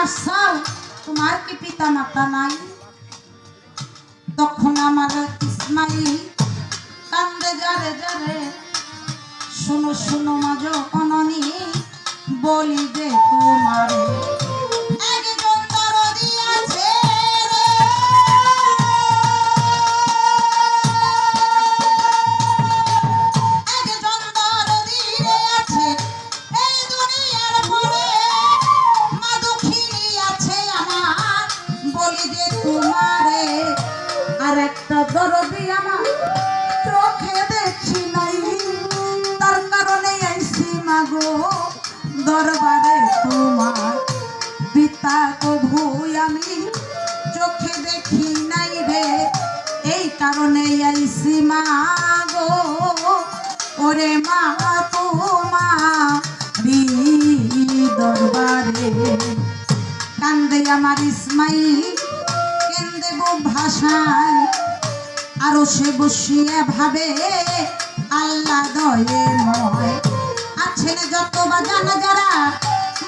করার তোমার কি পিতা মাতা নাই? তখন আমার ইসমাইল কান্দে যারে যারে শুনো শুনো মাঝ অননি বলি যে তোমার বলি যে তোমারে, আর একটা দরদি আমার চোখে দেখি নাই। তার কারণে আইসি মাগো দরবারে তোমার। পিতা কভু আমি চোখে দেখি নাই রে, এই কারণে আইসি মাগো। ওরে মা তোমারি দরবারে। কান্দে আমার ইসমাইল ভাষায় আরও সে বসিয়ে ভাবে, আল্লাহ দয়ে ময়। আছেন যত বা জানা যারা,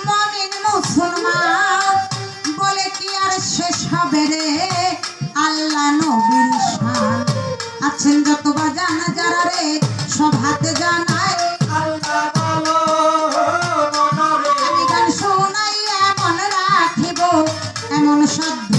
মমিন মুসলমান। বলে কি আর শেষ হবে রে? আল্লাহ নবীর শান। আছেন যত বা জানা যারা রে, সব হাতে জানায়। আমি গান শোনাই এমন রাখিব, এমন সাধ্য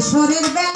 ঈশ্বরের ব্যা